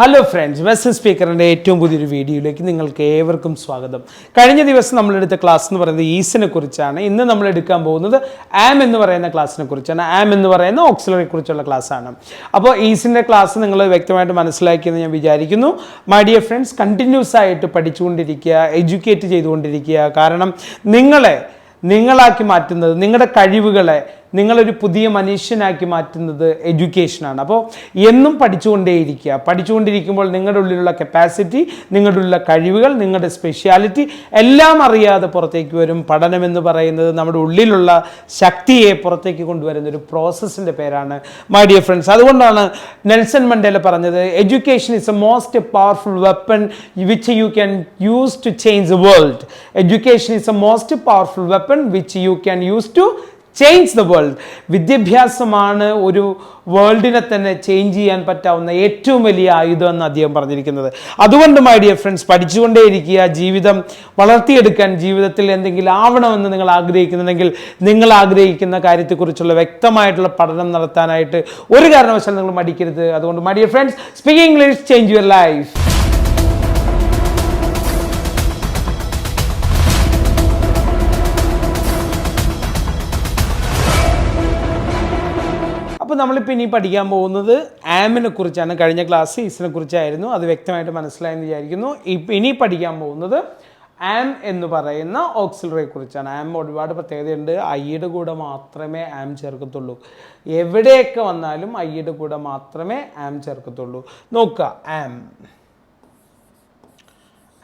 Hello friends western സ്പീക്കറിന്റെ ഏറ്റവും പുതിയൊരു വീഡിയോയിലേക്ക് നിങ്ങൾക്ക് ഏവർക്കും സ്വാഗതം. കഴിഞ്ഞ ദിവസം നമ്മളെടുത്ത ക്ലാസ് എന്ന് പറയുന്നത് ഈസിനെ കുറിച്ചാണ്. ഇന്ന് നമ്മൾ എടുക്കാൻ പോകുന്നത് ആം എന്ന് പറയുന്ന ക്ലാസ്സിനെ കുറിച്ചാണ്. ആം എന്ന് പറയുന്ന ഓക്സിലറി കുറിച്ചുള്ള ക്ലാസ്സാണ് അപ്പോൾ ഈസിന്റെ ക്ലാസ് നിങ്ങൾ വ്യക്തമായിട്ട് മനസ്സിലാക്കിയെന്ന് ഞാൻ വിചാരിക്കുന്നു. മൈ ഡിയർ ഫ്രണ്ട്സ് കണ്ടിന്യൂസ് ആയിട്ട് പഠിച്ചുകൊണ്ടിരിക്കുക എഡ്യൂക്കേറ്റ് ചെയ്തുകൊണ്ടിരിക്കുക. കാരണം നിങ്ങളെ നിങ്ങളാക്കി മാറ്റുന്നത് നിങ്ങളുടെ കഴിവുകളെ നിങ്ങളൊരു പുതിയ മനുഷ്യനാക്കി മാറ്റുന്നത് എഡ്യൂക്കേഷനാണ് അപ്പോൾ എന്നും പഠിച്ചുകൊണ്ടേയിരിക്കുക. പഠിച്ചുകൊണ്ടിരിക്കുമ്പോൾ നിങ്ങളുടെ ഉള്ളിലുള്ള കപ്പാസിറ്റി നിങ്ങളുടെ ഉള്ള കഴിവുകൾ നിങ്ങളുടെ സ്പെഷ്യാലിറ്റി എല്ലാം അറിയാതെ പുറത്തേക്ക് വരും. പഠനം എന്ന് പറയുന്നത് നമ്മുടെ ഉള്ളിലുള്ള ശക്തിയെ പുറത്തേക്ക് കൊണ്ടുവരുന്ന ഒരു പ്രോസസ്സിന്റെ പേരാണ്. മൈ ഡിയർ ഫ്രണ്ട്സ് അതുകൊണ്ടാണ് നെൽസൺ മണ്ടേല പറഞ്ഞത് education is a most powerful weapon which you can use to change the world education is a most powerful weapon which you can use to change the world വിദ്യാഭ്യാസമാണ് ഒരു വേൾഡിനെ തന്നെ change ചെയ്യാൻ പറ്റാവുന്ന ഏറ്റവും വലിയ ആയുധം എന്ന് അദ്ദേഹം പറഞ്ഞിരിക്കുന്നത്. അതുകൊണ്ട് മൈ ഡിയർ ഫ്രണ്ട്സ് പഠിച്ചുകൊണ്ടേയിരിക്കുക ജീവിതം വളർത്തിയെടുക്കാൻ ജീവിതത്തിൽ എന്തെങ്കിലും ആവണമെന്ന് നിങ്ങൾ ആഗ്രഹിക്കുന്നുണ്ടെങ്കിൽ നിങ്ങൾ ആഗ്രഹിക്കുന്ന കാര്യത്തെക്കുറിച്ചുള്ള വ്യക്തമായിട്ടുള്ള പഠനം നടത്താനായിട്ട് ഒരു കാരണവശാലും നിങ്ങൾ മടിക്കരുത്. അതുകൊണ്ട് my dear friends speak English change your life നമ്മളിപ്പോൾ ഇനി പഠിക്കാൻ പോകുന്നത് ആമിനെ കുറിച്ചാണ്. കഴിഞ്ഞ ക്ലാസ് ഈസിനെ കുറിച്ചായിരുന്നു. അത് വ്യക്തമായിട്ട് മനസ്സിലായെന്ന് വിചാരിക്കുന്നു. ഇനി പഠിക്കാൻ പോകുന്നത് ആം എന്ന് പറയുന്ന ഓക്സിലറിയെ കുറിച്ചാണ്. ആം ഒരുപാട് പ്രത്യേകതയുണ്ട്. ഐയുടെ കൂടെ മാത്രമേ ആം ചേർക്കത്തുള്ളൂ. എവിടെയൊക്കെ വന്നാലും ഐയുടെ കൂടെ മാത്രമേ ആം ചേർക്കത്തുള്ളൂ. നോക്കുക. ആം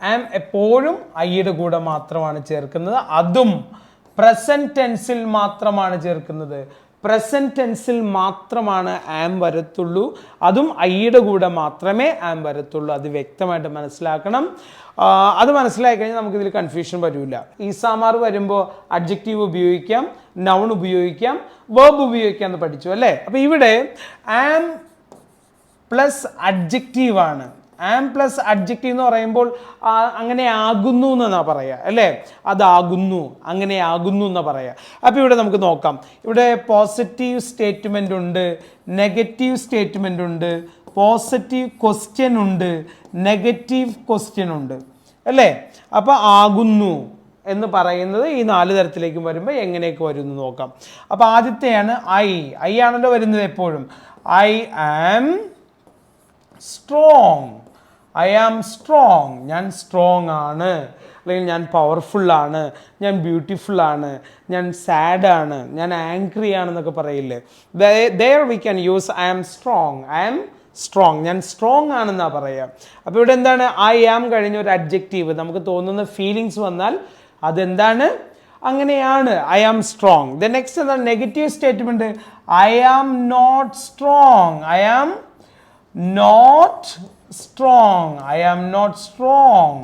ആം എപ്പോഴും ഐയുടെ കൂടെ മാത്രമാണ് ചേർക്കുന്നത്. അതും പ്രസന്റ് ടെൻസിൽ മാത്രമാണ് ചേർക്കുന്നത്. പ്രസന്റ് ടെൻസിൽ മാത്രമാണ് ആം വരത്തുള്ളൂ. അതും ഐയുടെ കൂടെ മാത്രമേ ആം വരത്തുള്ളൂ. അത് വ്യക്തമായിട്ട് മനസ്സിലാക്കണം. അത് മനസ്സിലാക്കി കഴിഞ്ഞാൽ നമുക്കിതിൽ കൺഫ്യൂഷൻ വരില്ല ഈസാമാർ വരുമ്പോൾ അഡ്ജക്റ്റീവ് ഉപയോഗിക്കാം നൗൺ ഉപയോഗിക്കാം വേർബ് ഉപയോഗിക്കാം എന്ന് പഠിച്ചു അല്ലേ? അപ്പോൾ ഇവിടെ ആം പ്ലസ് അഡ്ജക്റ്റീവ് ആണ്. ആം പ്ലസ് അഡ്ജക്റ്റീവ് എന്ന് പറയുമ്പോൾ അങ്ങനെ ആകുന്നു എന്നാണ് പറയുക അല്ലേ? അതാകുന്നു അങ്ങനെ ആകുന്നു എന്നാണ് പറയുക അപ്പോൾ ഇവിടെ നമുക്ക് നോക്കാം. ഇവിടെ പോസിറ്റീവ് സ്റ്റേറ്റ്മെന്റ് ഉണ്ട് നെഗറ്റീവ് സ്റ്റേറ്റ്മെന്റ് ഉണ്ട് പോസിറ്റീവ് ക്വസ്റ്റ്യൻ ഉണ്ട് നെഗറ്റീവ് ക്വസ്റ്റ്യൻ ഉണ്ട് അല്ലേ? അപ്പോൾ ആകുന്നു എന്ന് പറയുന്നത് ഈ നാല് തരത്തിലേക്കും വരുമ്പോൾ എങ്ങനെയൊക്കെ വരും എന്ന് നോക്കാം. അപ്പോൾ ആദ്യത്തെയാണ് ഐ ഐ ആണല്ലോ വരുന്നത് എപ്പോഴും. I am strong I am strong ഞാൻ സ്ട്രോങ് ആണ്. അല്ലെങ്കിൽ ഞാൻ പവർഫുള്ളാണ് ഞാൻ ബ്യൂട്ടിഫുള്ളാണ് ഞാൻ സാഡ് ആണ്. ഞാൻ ആങ്ക്രി ആണെന്നൊക്കെ പറയില്ലേ? There we can use I am strong I am strong ഞാൻ സ്ട്രോങ് ആണെന്നാ പറയുക അപ്പോൾ ഇവിടെ എന്താണ്? ഐ ആം കഴിഞ്ഞ ഒരു അഡ്ജക്റ്റീവ് നമുക്ക് തോന്നുന്ന ഫീലിങ്സ് വന്നാൽ അതെന്താണ്? അങ്ങനെയാണ്. I am strong the next എന്താണ്? Negative statement I am not strong I am not strong I am not strong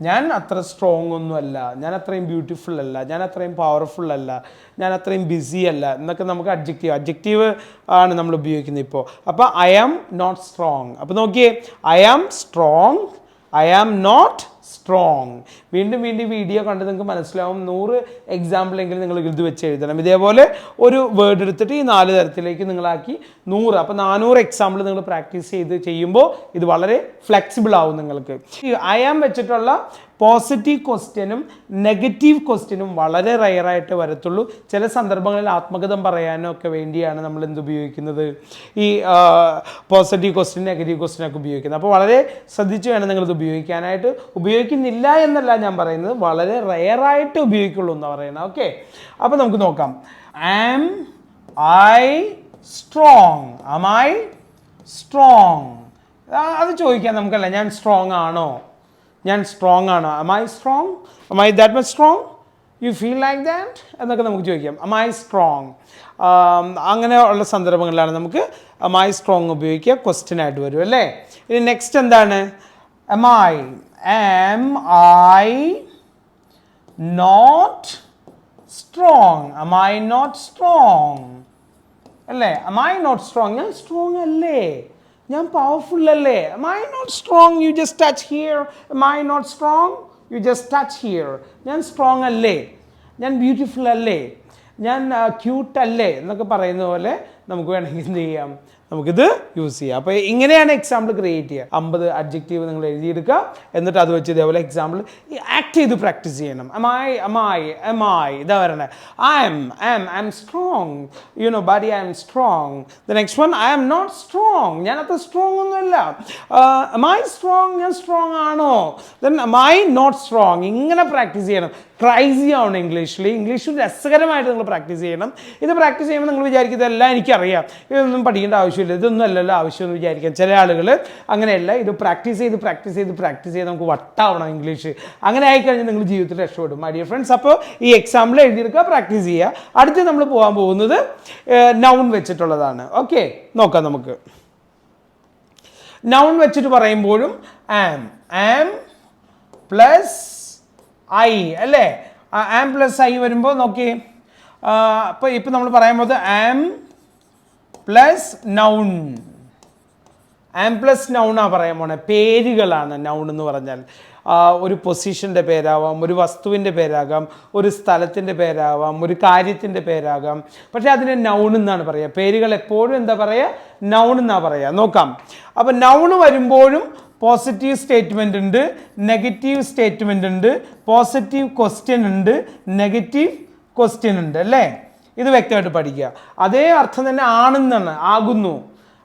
ഞാൻ അത്ര സ്ട്രോങ് ഒന്നുമല്ല. ഞാൻ അത്രയും ബ്യൂട്ടിഫുൾ അല്ല. ഞാൻ അത്രയും പവർഫുൾ അല്ല. ഞാൻ അത്രയും ബിസി അല്ല. എന്നൊക്കെ നമുക്ക് അഡ്ജക്റ്റീവ് അഡ്ജക്റ്റീവ് ആണ് നമ്മൾ ഉപയോഗിക്കുന്നത് ഇപ്പോൾ അപ്പോൾ ഐ ആം നോട്ട് സ്ട്രോങ് അപ്പോൾ നോക്കിയേ I am strong I am not strong വീണ്ടും വീണ്ടും വീഡിയോ കണ്ട് നിങ്ങൾക്ക് മനസ്സിലാവും. നൂറ് എക്സാമ്പിളെങ്കിലും നിങ്ങൾ ഇത് വെച്ച് എഴുതണം. ഇതേപോലെ ഒരു വേർഡ് എടുത്തിട്ട് ഈ നാല് തരത്തിലേക്ക് നിങ്ങളാക്കി നൂറ്. അപ്പോൾ നാനൂറ് എക്സാമ്പിൾ നിങ്ങൾ പ്രാക്ടീസ് ചെയ്ത് ചെയ്യുമ്പോൾ ഇത് വളരെ ഫ്ലെക്സിബിൾ ആവും നിങ്ങൾക്ക്. ഐ ആം വെച്ചിട്ടുള്ള പോസിറ്റീവ് ക്വസ്റ്റ്യനും നെഗറ്റീവ് ക്വസ്റ്റ്യനും വളരെ റയറായിട്ട് വരത്തുള്ളൂ. ചില സന്ദർഭങ്ങളിൽ ആത്മകഥം പറയാനോ ഒക്കെ വേണ്ടിയാണ് നമ്മൾ എന്ത് ഉപയോഗിക്കുന്നത്? ഈ പോസിറ്റീവ് ക്വസ്റ്റ്യൻ നെഗറ്റീവ് ക്വസ്റ്റ്യൻ ഒക്കെ ഉപയോഗിക്കുന്നത്. അപ്പോൾ വളരെ ശ്രദ്ധിച്ച് വേണം നിങ്ങളിത് ഉപയോഗിക്കാനായിട്ട്. ഉപയോഗിക്കുന്നില്ല എന്നല്ല ഞാൻ പറയുന്നത്. വളരെ റയറായിട്ട് ഉപയോഗിക്കുള്ളൂ എന്ന് പറയുന്നത്. ഓക്കെ അപ്പോൾ നമുക്ക് നോക്കാം. Am I strong am I strong അത് ചോദിക്കാം നമുക്കല്ല. ഞാൻ സ്ട്രോങ് ആണോ? ഞാൻ സ്ട്രോങ് ആണ്? Am I strong am I that much strong you feel like that എന്നൊക്കെ നമുക്ക് ചോദിക്കാം. Am ഐ സ്ട്രോങ് അങ്ങനെയുള്ള സന്ദർഭങ്ങളിലാണ് നമുക്ക് am ഐ സ്ട്രോങ് ഉപയോഗിക്കുക ക്വസ്റ്റ്യൻ ആയിട്ട് വരും അല്ലേ? ഇനി നെക്സ്റ്റ് എന്താണ്? Am I am I not strong am I not strong അല്ലേ? Am ഐ നോട്ട് സ്ട്രോങ് ഞാൻ സ്ട്രോങ് അല്ലേ? ഞാൻ പവർഫുൾ അല്ലേ? My not strong you just touch here my not strong you just touch here ഞാൻ strong അല്ലേ? ഞാൻ beautiful അല്ലേ? ഞാൻ ക്യൂട്ട് അല്ലേ? എന്നൊക്കെ പറയുന്ന പോലെ നമുക്ക് വേണമെങ്കിൽ എന്ത് ചെയ്യാം? നമുക്കിത് യൂസ് ചെയ്യാം. അപ്പോൾ ഇങ്ങനെയാണ് എക്സാമ്പിൾ ക്രിയേറ്റ് ചെയ്യുക. അമ്പത് അഡ്ജക്റ്റീവ് നിങ്ങൾ എഴുതിയെടുക്കുക. എന്നിട്ട് അത് വെച്ച് ഇതേപോലെ എക്സാമ്പിൾ ആക്ട് ചെയ്ത് പ്രാക്ടീസ് ചെയ്യണം. Am I am I am I ഇതാ വരണേ. I am am I am strong you know buddy I am strong the next one I am not strong ഞാനത്ര strong ഒന്നുമല്ല. എം ഐ സ്ട്രോങ് ഞാൻ strong ആണോ? Then am I not strong ഇങ്ങനെ practice ചെയ്യണം. Crazy ആവണം ഇംഗ്ലീഷിൽ English രസകരമായിട്ട് നിങ്ങൾ practice ചെയ്യണം. ഇത് പ്രാക്ടീസ് ചെയ്യുമ്പോൾ നിങ്ങൾ വിചാരിക്കുന്നത് എല്ലാം എനിക്കറിയാം. ഇതൊന്നും പഠിക്കേണ്ട ആവശ്യമില്ല. ഇതൊന്നും അല്ലല്ലോ ആവശ്യമെന്ന് വിചാരിക്കാം ചില ആളുകൾ അങ്ങനെയല്ല ഇത് പ്രാക്ടീസ് ചെയ്ത് പ്രാക്ടീസ് ചെയ്ത് പ്രാക്ടീസ് ചെയ്ത് നമുക്ക് വട്ടാവണം ഇംഗ്ലീഷ് അങ്ങനെ ആയിക്കഴിഞ്ഞാൽ നിങ്ങൾ ജീവിതത്തിൽ രക്ഷപ്പെടും. മൈ ഡിയർ ഫ്രണ്ട്സ് അപ്പോൾ ഈ എക്സാമ്പിൾ എഴുതിയെടുക്കുക പ്രാക്ടീസ് ചെയ്യുക. അടുത്ത് നമ്മൾ പോകാൻ പോകുന്നത് നൗൺ വെച്ചിട്ടുള്ളതാണ്. ഓക്കെ നോക്കാം നമുക്ക്. നൗൺ വെച്ചിട്ട് പറയുമ്പോഴും ആം ആം പ്ലസ് ഐ അല്ലേ? ആം പ്ലസ് ഐ വരുമ്പോൾ നോക്കി അപ്പോൾ ഇപ്പം നമ്മൾ പറയാൻ പോകുന്നത് am plus noun am plus നൗണാ പറയാൻ പോണേ. പേരുകളാണ് നൗൺ എന്ന് പറഞ്ഞാൽ. ഒരു പൊസിഷന്റെ പേരാവാം ഒരു വസ്തുവിന്റെ പേരാകാം ഒരു സ്ഥലത്തിന്റെ പേരാവാം ഒരു കാര്യത്തിന്റെ പേരാകാം. പക്ഷേ അതിനെ നൗൺ എന്നാണ് പറയുക പേരുകൾ എപ്പോഴും എന്താ പറയുക നൗൺ എന്നാണ് പറയുക നോക്കാം. അപ്പം നൗൺ വരുമ്പോഴും പോസിറ്റീവ് സ്റ്റേറ്റ്മെന്റ് ഉണ്ട് നെഗറ്റീവ് സ്റ്റേറ്റ്മെന്റ് ഉണ്ട് പോസിറ്റീവ് ക്വസ്റ്റ്യൻ ഉണ്ട് നെഗറ്റീവ് ക്വസ്റ്റ്യൻ ഉണ്ട് അല്ലേ? ഇത് വ്യക്തമായിട്ട് പഠിക്കുക. അതേ അർത്ഥം തന്നെ ആണെന്നാണ്. ആകുന്നു.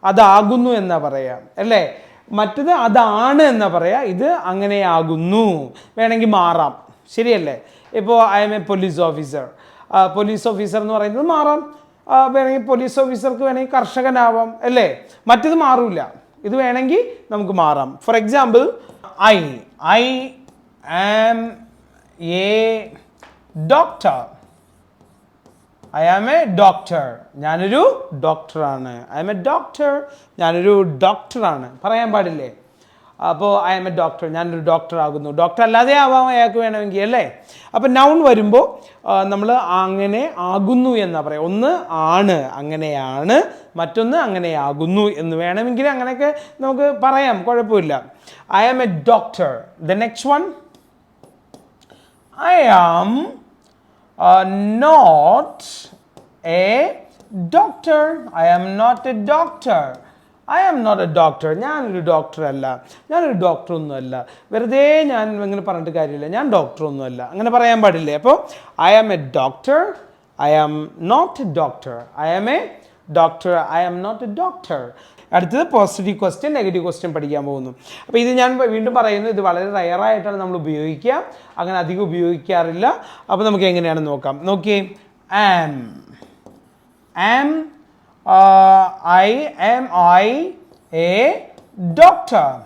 അതാകുന്നു എന്നാ പറയാം. അല്ലേ? മറ്റത് അതാണ് എന്നാ പറയാ. ഇത് അങ്ങനെയാകുന്നു വേണമെങ്കിൽ മാറാം. ശരിയല്ലേ? ഇപ്പോൾ I am a police officer police officer എന്ന് പറയുന്നത് മാറാം. വേണമെങ്കിൽ പോലീസ് ഓഫീസർക്ക് വേണമെങ്കിൽ കർഷകനാവാം. അല്ലേ? മറ്റത് മാറില്ല ഇത് വേണമെങ്കിൽ നമുക്ക് മാറാം. For example I I am a doctor I am a doctor ഞാനൊരു ഡോക്ടറാണ് ഐ ആം എ ഡോക്ടർ ഞാനൊരു ഡോക്ടറാണ് പറയാൻ പാടില്ലേ? അപ്പോൾ ഐ ആം എ ഡോക്ടർ ഞാനൊരു ഡോക്ടർ ആകുന്നു. ഡോക്ടർ അല്ലാതെ ആവാം അയാൾക്ക് വേണമെങ്കിൽ അല്ലേ? അപ്പോൾ നൗൺ വരുമ്പോൾ നമ്മൾ അങ്ങനെ ആകുന്നു എന്നാ പറയാം. ഒന്ന് ആണ് അങ്ങനെയാണ്. മറ്റൊന്ന് അങ്ങനെയാകുന്നു എന്ന് വേണമെങ്കിൽ അങ്ങനെയൊക്കെ നമുക്ക് പറയാം. കുഴപ്പമില്ല. I am a doctor the next one I uh, not a doctor. I am not a doctor. I am not a doctor ഞാനൊരു ഡോക്ടറല്ല ഞാനൊരു ഡോക്ടറൊന്നുമല്ല വെറുതെ ഞാൻ ഇങ്ങനെ പറഞ്ഞിട്ട് കാര്യമില്ല. ഞാൻ ഡോക്ടറൊന്നുമല്ല അങ്ങനെ പറയാൻ പാടില്ലേ? അപ്പോൾ I am a doctor I am not a doctor I am a doctor I am not a doctor അടുത്തത് പോസിറ്റീവ് ക്വസ്റ്റ്യൻ നെഗറ്റീവ് ക്വസ്റ്റ്യൻ പഠിക്കാൻ പോകുന്നു. അപ്പോൾ ഇത് ഞാൻ വീണ്ടും പറയുന്നു ഇത് വളരെ റയറായിട്ടാണ് നമ്മൾ ഉപയോഗിക്കുക. അങ്ങനെ അധികം ഉപയോഗിക്കാറില്ല. അപ്പോൾ നമുക്ക് എങ്ങനെയാണ് നോക്കാം. നോക്കിയേ. Am am I am I a doctor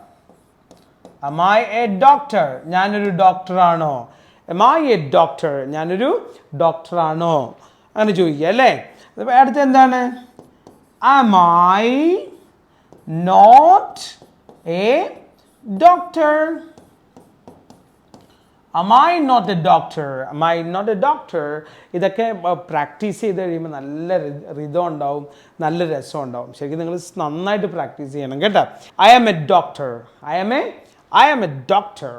am I a doctor? ഞാനൊരു ഡോക്ടറാണോ എം ഐ എ ഡോക്ടർ ഞാനൊരു ഡോക്ടറാണോ അങ്ങനെ ചോദിക്കുക അല്ലേ? അടുത്ത എന്താണ്? Am I not a doctor am I not a doctor am I not a doctor ഇതൊക്കെ പ്രാക്ടീസ് ചെയ്ത് കഴിയുമ്പോൾ നല്ല റിതം ഉണ്ടാവും നല്ല രസം ഉണ്ടാവും ശരിക്കും നിങ്ങൾ നന്നായിട്ട് പ്രാക്ടീസ് ചെയ്യണം കേട്ടോ I am a doctor I am a I am a doctor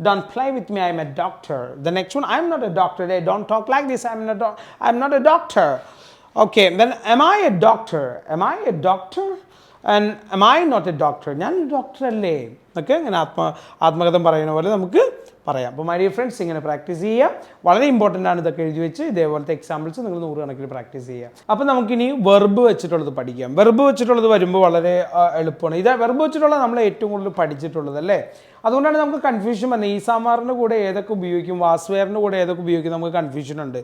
Don't play with me, I'm a doctor. The next one, I'm not a doctor. They don't talk like this. I'm not, a- I'm not a doctor. Okay, then am I a doctor? Am I a doctor? And am I not a doctor? ഞാൻ doctor അല്ലേ? ഒക്കെ ഇങ്ങനെ ആത്മ ആത്മകഥം പറയുന്ന പോലെ നമുക്ക് പറയാം. അപ്പോൾ my dear friends ഇങ്ങനെ പ്രാക്ടീസ് ചെയ്യുക. വളരെ ഇമ്പോർട്ടന്റ് ആണ് ഇതൊക്കെ എഴുതി വെച്ച് ഇതേപോലത്തെ എക്സാമ്പിൾസ് നിങ്ങൾ നൂറുകണക്കിന് പ്രാക്ടീസ് ചെയ്യുക. അപ്പോൾ നമുക്കിനി വെർബ് വെച്ചിട്ടുള്ളത് പഠിക്കാം. വെർബ് വെച്ചിട്ടുള്ളത് വരുമ്പോൾ വളരെ എളുപ്പമാണ്. ഇത് വെർബ് വെച്ചിട്ടുള്ളത് നമ്മൾ ഏറ്റവും കൂടുതൽ പഠിച്ചിട്ടുള്ളത് അല്ലേ അതുകൊണ്ടാണ് നമുക്ക് കൺഫ്യൂഷൻ വന്നത് ഈസാമാറിന്റെ കൂടെ ഏതൊക്കെ ഉപയോഗിക്കും? വാസ്വേറിന്റെ കൂടെ ഏതൊക്കെ ഉപയോഗിക്കും? നമുക്ക് കൺഫ്യൂഷൻ ഉണ്ട്.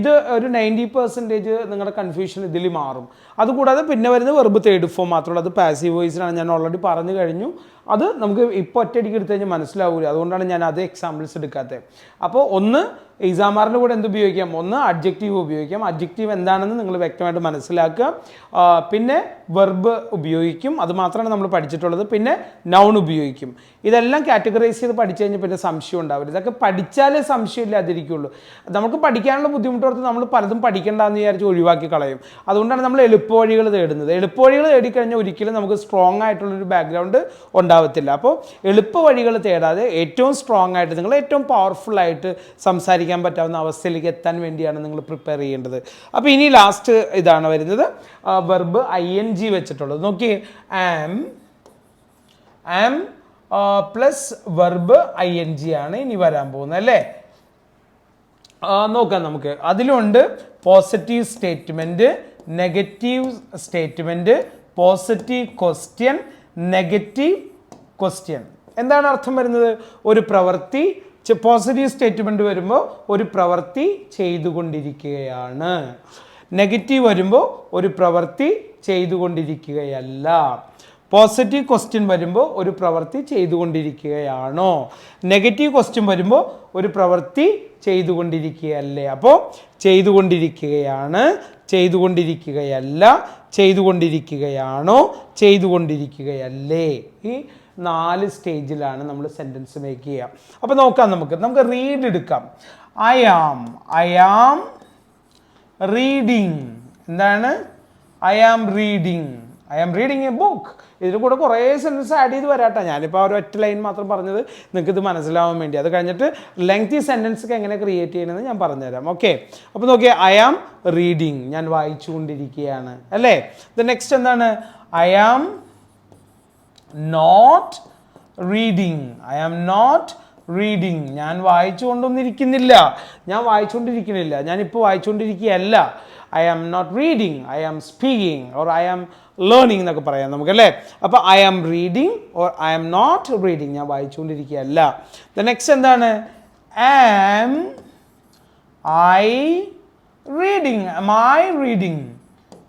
ഇത് ഒരു നയന്റി പെർസെന്റേജ് നിങ്ങളുടെ കൺഫ്യൂഷൻ ഇതിൽ മാറും. അതുകൂടാതെ പിന്നെ വരുന്നത് വെറുബ് തേർഡ് ഫോം മാത്രമല്ല അത് പാസീവ് വോയിസിനാണ് ഞാൻ ഓൾറെഡി പറഞ്ഞു കഴിഞ്ഞു. അത് നമുക്ക് ഇപ്പോൾ ഒറ്റയടിക്ക് എടുത്തു കഴിഞ്ഞാൽ മനസ്സിലാവില്ല അതുകൊണ്ടാണ് ഞാൻ അത് എക്സാമ്പിൾസ് എടുക്കാത്തത് അപ്പോൾ ഒന്ന് ഇസാമാറിന്റെ കൂടെ എന്ത് ഉപയോഗിക്കാം? ഒന്ന് അഡ്ജക്റ്റീവ് ഉപയോഗിക്കാം. അഡ്ജക്റ്റീവ് എന്താണെന്ന് നിങ്ങൾ വ്യക്തമായിട്ട് മനസ്സിലാക്കുക. പിന്നെ വെർബ് ഉപയോഗിക്കും. അത് മാത്രമാണ് നമ്മൾ പഠിച്ചിട്ടുള്ളത്. പിന്നെ നൗൺ ഉപയോഗിക്കും. ഇതെല്ലാം കാറ്റഗറൈസ് ചെയ്ത് പഠിച്ചു കഴിഞ്ഞാൽ പിന്നെ സംശയം ഉണ്ടാവില്ല. ഇതൊക്കെ പഠിച്ചാലേ സംശയം ഇല്ലാതിരിക്കുള്ളൂ നമുക്ക് പഠിക്കാനുള്ള ബുദ്ധിമുട്ടോർത്ത് നമ്മൾ പലതും പഠിക്കേണ്ടെന്ന് വിചാരിച്ച് ഒഴിവാക്കി കളയും. അതുകൊണ്ടാണ് നമ്മൾ എളുപ്പവഴികൾ തേടുന്നത്. എളുപ്പവഴികൾ തേടിക്കഴിഞ്ഞാൽ ഒരിക്കലും നമുക്ക് സ്ട്രോങ് ആയിട്ടുള്ളൊരു ബാക്ക്ഗ്രൗണ്ട് ഉണ്ടാവത്തില്ല. അപ്പോൾ എളുപ്പവഴികൾ തേടാതെ ഏറ്റവും സ്ട്രോങ് ആയിട്ട് നിങ്ങൾ ഏറ്റവും പവർഫുൾ ആയിട്ട് സംസാരിക്കാൻ പറ്റാവുന്ന അവസ്ഥയിലേക്ക് എത്താൻ വേണ്ടിയാണ് നിങ്ങൾ പ്രിപ്പയർ ചെയ്യേണ്ടത്. അപ്പോൾ ഇനി ലാസ്റ്റ് ഇതാണ് വരുന്നത്. വെർബ് ഐ എൻ ജി വെച്ചിട്ടുള്ളത്. നോക്കി am am plus verb I N G ആണ് ഇനി വരാൻ പോകുന്നത് അല്ലേ? നോക്കാം നമുക്ക്. അതിലുണ്ട് positive statement negative statement positive question negative question എന്താണ് അർത്ഥം വരുന്നത്? ഒരു പ്രവൃത്തി പോസിറ്റീവ് സ്റ്റേറ്റ്മെന്റ് വരുമ്പോൾ ഒരു പ്രവൃത്തി ചെയ്തുകൊണ്ടിരിക്കുകയാണ്. നെഗറ്റീവ് വരുമ്പോൾ ഒരു പ്രവൃത്തി ചെയ്തുകൊണ്ടിരിക്കുകയല്ല. പോസിറ്റീവ് ക്വസ്റ്റ്യൻ വരുമ്പോൾ ഒരു പ്രവൃത്തി ചെയ്തുകൊണ്ടിരിക്കുകയാണോ? നെഗറ്റീവ് ക്വസ്റ്റ്യൻ വരുമ്പോൾ ഒരു പ്രവൃത്തി ചെയ്തുകൊണ്ടിരിക്കുകയല്ലേ? അപ്പോൾ ചെയ്തുകൊണ്ടിരിക്കുകയാണ് ചെയ്തുകൊണ്ടിരിക്കുകയല്ല ചെയ്തുകൊണ്ടിരിക്കുകയാണോ ചെയ്തുകൊണ്ടിരിക്കുകയല്ലേ? ഈ നാല് സ്റ്റേജിലാണ് നമ്മൾ സെന്റൻസ് മേക്ക് ചെയ്യുക അപ്പോൾ നോക്കാം നമുക്ക്. നമുക്ക് റീഡ് എടുക്കാം. I am I am reading എന്താണ്? I am reading I am reading a book ഇതിന് കൂടെ കുറേ സെന്റൻസ് ആഡ് ചെയ്ത് വരാട്ടോ. ഞാനിപ്പോൾ ഒരു ഒറ്റ ലൈൻ മാത്രം പറഞ്ഞത് നിങ്ങൾക്ക് ഇത് മനസ്സിലാവാൻ വേണ്ടി. അത് കഴിഞ്ഞിട്ട് ലെങ്തി സെന്റൻസ് ഒക്കെ എങ്ങനെ ക്രിയേറ്റ് ചെയ്യണമെന്ന് ഞാൻ പറഞ്ഞുതരാം. ഓക്കെ അപ്പോൾ നോക്കിയേ ഐ ആം റീഡിങ് ഞാൻ വായിച്ചുകൊണ്ടിരിക്കുകയാണ്. അല്ലേ? ദ നെക്സ്റ്റ് എന്താണ്? I am not reading I am not reading ഞാൻ വായിച്ചുകൊണ്ടൊന്നും ഇരിക്കുന്നില്ല ഞാൻ വായിച്ചുകൊണ്ടിരിക്കുന്നില്ല. ഞാനിപ്പോൾ വായിച്ചുകൊണ്ടിരിക്കുകയല്ല. I am not reading I am speaking or I am learning എന്നൊക്കെ പറയാം നമുക്കല്ലേ? അപ്പോൾ I am reading or I am not reading ഞാൻ വായിച്ചുകൊണ്ടിരിക്കുകയല്ല. ദ നെക്സ്റ്റ് എന്താണ്? Am I reading I reading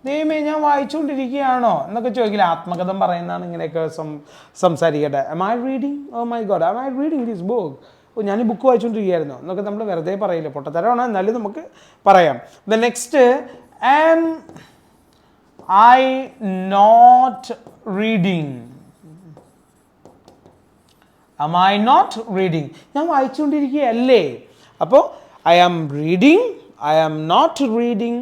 ദൈവമേ ഞാൻ വായിച്ചുകൊണ്ടിരിക്കുകയാണോ? എന്നൊക്കെ ചോദിക്കില്ല? ആത്മകഥം പറയുന്നതാണ് ഇങ്ങനെയൊക്കെ സം സംസാരിക്കട്ടെ. Am I reading oh my God am I reading this book oh ഞാൻ ബുക്ക് വായിച്ചുകൊണ്ടിരിക്കുകയായിരുന്നു. എന്നൊക്കെ നമ്മൾ വെറുതെ പറയില്ല? പൊട്ടത്തരമാണ്. എന്നാലും നമുക്ക് പറയാം. The next am I not reading am I not reading? ഞാൻ വായിച്ചുകൊണ്ടിരിക്കുകയല്ലേ അപ്പോൾ I am reading I am not reading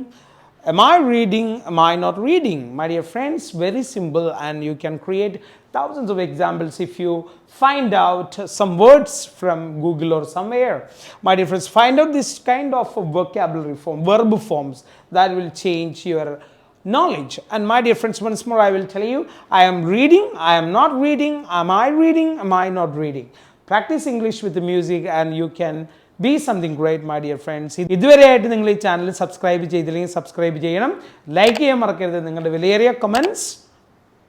Am I reading? Am I not reading? My dear friends, very simple, and you can create thousands of examples if you find out some words from Google or somewhere. My dear friends, find out this kind of vocabulary form, verb forms that will change your knowledge. And my dear friends, once more I will tell you I am reading, I am not reading, am I reading, am I not reading? Practice English with the music and you can be something great my dear friends ഇതുവരെയായിട്ട് നിങ്ങൾ ഈ channel subscribe ചെയ്തില്ലെങ്കിൽ subscribe ചെയ്യണം like ചെയ്യാൻ മറക്കരുത് നിങ്ങളുടെ വിലയേറിയ comments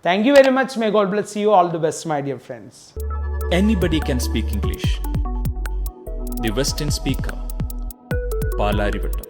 thank you very much may God bless you all the best my dear friends Anybody can speak English. The Western Speaker. Palarivattom